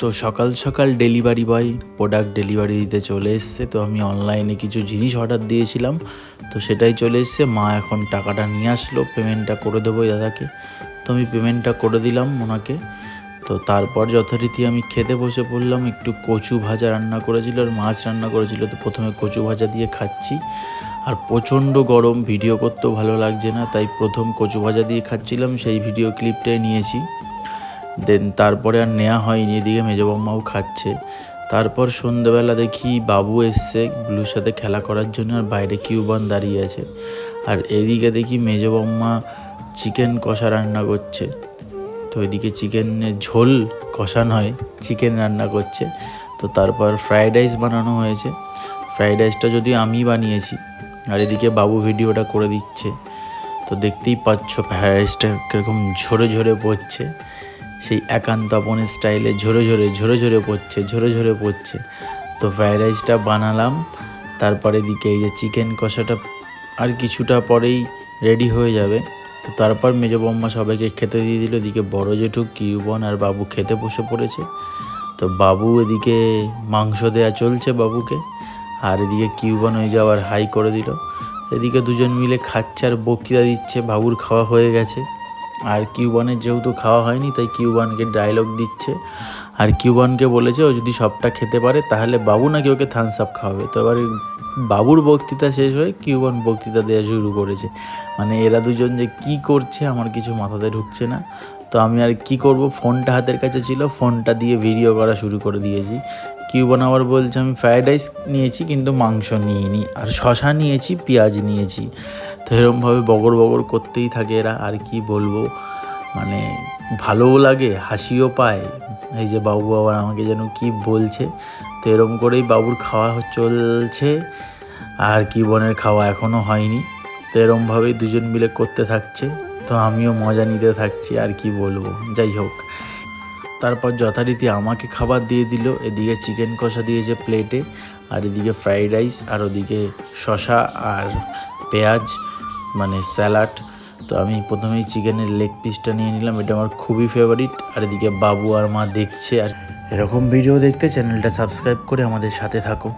তো সকাল সকাল ডেলিভারি বয় প্রোডাক্ট ডেলিভারি দিতে চলে এসছে। তো আমি অনলাইনে কিছু জিনিস অর্ডার দিয়েছিলাম। তো সেটাই চলে এসছে। মা এখন টাকাটা নিয়ে আসলো। পেমেন্টটা করে দেবো দাদাকে। তো আমি পেমেন্টটা করে দিলাম ওনাকে। তো তারপর যথারীতি আমি খেতে বসে পড়লাম। একটু কচু ভাজা রান্না করেছিল আর মাছ রান্না করেছিল। তো প্রথমে কচু ভাজা দিয়ে খাচ্ছি। আর প্রচণ্ড গরম ভিডিও করতেও ভালো লাগছে না। তাই প্রথম কচু ভাজা দিয়ে খাচ্ছিলাম। সেই ভিডিও ক্লিপটাই নিয়েছি। দেন তারপরে আর নেওয়া হয়নি, এদিকে মেজবাম্মাও খাচ্ছে। তারপর সন্ধ্যেবেলা দেখি বাবু এসছে ব্লুর সাথে খেলা করার জন্য আর বাইরে কিউবন দাঁড়িয়ে আছে। আর এদিকে দেখি মেজবাম্মা চিকেন কষা রান্না করছে। তো এদিকে চিকেনের ঝোল কষা নয় চিকেন রান্না করছে। তো তারপর ফ্রায়েড রাইস বানানো হয়েছে। ফ্রায়েড রাইসটা যদি আমি বানিয়েছি, আর এদিকে বাবু ভিডিওটা করে দিচ্ছে। তো দেখতেই পাচ্ছ ফ্রায়েড রাইসটা কীরকম ঝরে ঝরে পড়ছে। সেই একান্ত আপনের স্টাইলে ঝরে ঝরে ঝরে ঝরে পড়ছে, ঝরে ঝরে পড়ছে। তো ফ্রায়েড রাইসটা বানালাম, তারপরে দিকে এই যে চিকেন কষাটা আর কিছুটা পরেই রেডি হয়ে যাবে। তো তারপর মেজো বম্মা সবাইকে খেতে দিয়ে দিল, এদিকে বড় জেঠু, কিউবন আর বাবু খেতে বসে পড়েছে। তো বাবু এদিকে মাংস দেয়া চলছে বাবুকে, আর এদিকে কিউবন হয়ে যাওয়ার হাই করে দিল। এদিকে দুজন মিলে খাচ্ছে আর বক্তৃতা দিচ্ছে, বাবুর খাওয়া হয়ে গেছে। আর কিউবানের যেহেতু খাওয়া হয়নি, তাই কিউবানকে ডায়লগ দিচ্ছে। আর কিউবানকে বলেছে, ও যদি সবটা খেতে পারে, তাহলে বাবু নাকি ওকে থামস আপ খাওয়াবে। তো এবার বাবুর বক্তৃতা শেষ হয়ে কিউবান বক্তৃতা দেওয়া শুরু করেছে। মানে এরা দুজন যে কি করছে, আমার কিছু মাথাতে ঢুকছে না। তো আমি আর কি করব? ফোনটা হাতের কাছে ছিল, ফোনটা দিয়ে ভিডিও করা শুরু করে দিয়েছি। কিউবান আবার বলছে, আমি ফ্রায়েড রাইস নিয়েছি, কিন্তু মাংস নিইনি। আর শশা নিয়েছি, পেঁয়াজ নিয়েছি। তো এরমভাবে বগর বগর করতেই থাকে এরা, আর কি বলব? মানে ভালোও লাগে, হাসিও পায়। এই যে বাবু আবার আমাকে যেন কি বলছে, তো এরম করেই বাবুর খাওয়া চলছে। আর কি বোনের খাওয়া এখনও হয়নি। তো এরমভাবেই দুজন মিলে করতে থাকছে। তো আমিও মজা নিতে থাকছি, আর কি বলব? যাই হোক। তারপর যথারীতি আমাকে খাবার দিয়ে দিল, এদিকে চিকেন কষা দিয়েছে প্লেটে, আর এদিকে ফ্রাইড রাইস, আর ওদিকে শশা আর পেঁয়াজ। মানে স্যালাড। তো আমি প্রথমেই চিকেনের লেগ পিসটা নিয়ে নিলাম, এটা আমার খুবই ফেভারিট আর এদিকে বাবু আর মা দেখছে, আর এরকম ভিডিও দেখতে চ্যানেলটা সাবস্ক্রাইব করে আমাদের সাথে থাকো